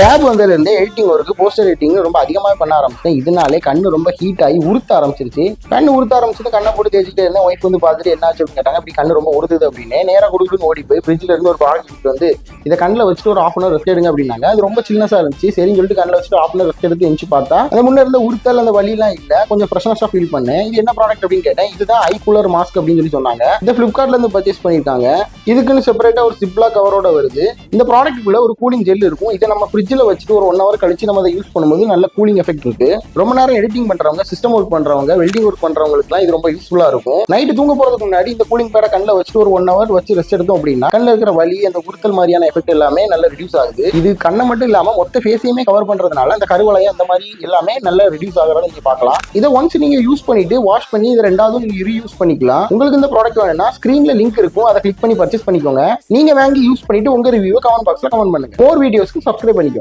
Tape வந்ததுலேருந்து editing work poster editing ரொம்ப அதிகமாக பண்ண ஆரம்பிச்சேன் இதனாலே கண்ணு ரொம்ப ஹீட் ஆகி உறுத்த ஆரம்பிச்சிருச்சு. கண்ணு உறுத்த ஆரம்பிச்சது கண்ணை போட்டு தேய்ச்சிட்டே இருந்தேன். ஒய்ஃப் வந்து பார்த்துட்டு என்ன ஆச்சு? அப்படின்னு கேட்டாங்க. அப்படி கண்ணு ரொம்ப உறுத்துது அப்படின்னு. நேராக கொடுக்குன்னு ஓடி போய் ஃப்ரிட்ஜில் இருந்து ஒரு ப்ராடக்ட் வந்து இதை கண்ணில் வச்சுட்டு ஒரு ஆஃப் அன் ரெஸ்ட் எடுங்க அப்படின்னாங்க. அது ரொம்ப சின்னஸாக இருந்துச்சு. சரின்னு சொல்லிட்டு கண்ணில் வச்சுட்டு ஆஃப் அன் ரெஸ்ட் எடுத்து எஞ்சி பார்த்தா அந்த முன்னே இருந்த உறுத்தல் அந்த வழிலாம் இல்லை. கொஞ்சம் ஃப்ரெஷ்னஸாக ஃபீல் பண்ணேன். இது என்ன ப்ராடக்ட் அப்படின்னு கேட்டேன். இதுதான் ஐ கூலர் மாஸ்க் அப்படின்னு சொல்லி சொன்னாங்க. இந்த ஃப்ளிப்கார்ட்ல இருந்து பர்ச்சேஸ் பண்ணியிருக்காங்க. இதுக்குன்னு செப்பரேட்டாக ஒரு சிப்லா கவரோட வருது. இந்த ப்ராடக்ட்டுக்குள்ள ஒரு கூலிங் ஜெல் இருக்கும். இதை நம்ம ஃப்ரிட்ஜில் வச்சுட்டு ஒரு ஒன் ஹவர் கழிச்சு நம்ம அதை யூஸ் பண்ணும்போது நல்ல கூலிங் எஃபெக்ட் இருக்கு. ரொம்ப நேரம் எடிட்டிங் பண்றவங்க சிஸ்டம் ஒர்க் பண்றவங்க வெல்டிங் ஒர்க் பண்றவங்களுக்குலாம் இது ரொம்ப யூஸ்ஃபுல்லா இருக்கும். நைட்டு தூங்க போறதுக்கு முன்னாடி இந்த கூலிங் பேடை கண்ணில் வச்சுட்டு ஒரு ஒன் ஹவர் வச்சு ரெஸ்ட் எடுத்தோம் அப்படின்னா கண்ணில் இருக்கிற வலி அந்த உறுத்தல் மாதிரியான எஃபெக்ட் எல்லாமே நல்லா ரிடியூஸ் ஆகுது. இது கண்ணை மட்டும் இல்லாம மொத்த ஃபேஸையுமே கவர் பண்றதுனால அந்த கருவளையம் அந்த மாதிரி எல்லாமே நல்லா ரிடியூஸ் ஆகிறத நீங்க பார்க்கலாம். இதை ஒன்ஸ் நீங்க யூஸ் பண்ணிட்டு வாஷ் பண்ணி இதை ரெண்டாவது நீங்க ரீயூஸ் பண்ணிக்கலாம். உங்களுக்கு இந்த ப்ராடக்ட் வேணும்னா ஸ்கிரீன்ல லிங்க் இருக்கும். அதை கிளிக் பண்ணி பர்ச்சேஸ் பண்ணிக்கோங்க. நீங்க வாங்கி யூஸ் பண்ணிட்டு உங்க ரிவ்யூவை கமெண்ட் பாக்ஸ்ல கமெண்ட் பண்ணுங்க. ஃபோர் வீடியோஸ்க்கு சப்ஸ்கிரைப் பண்ணிக்கோங்க.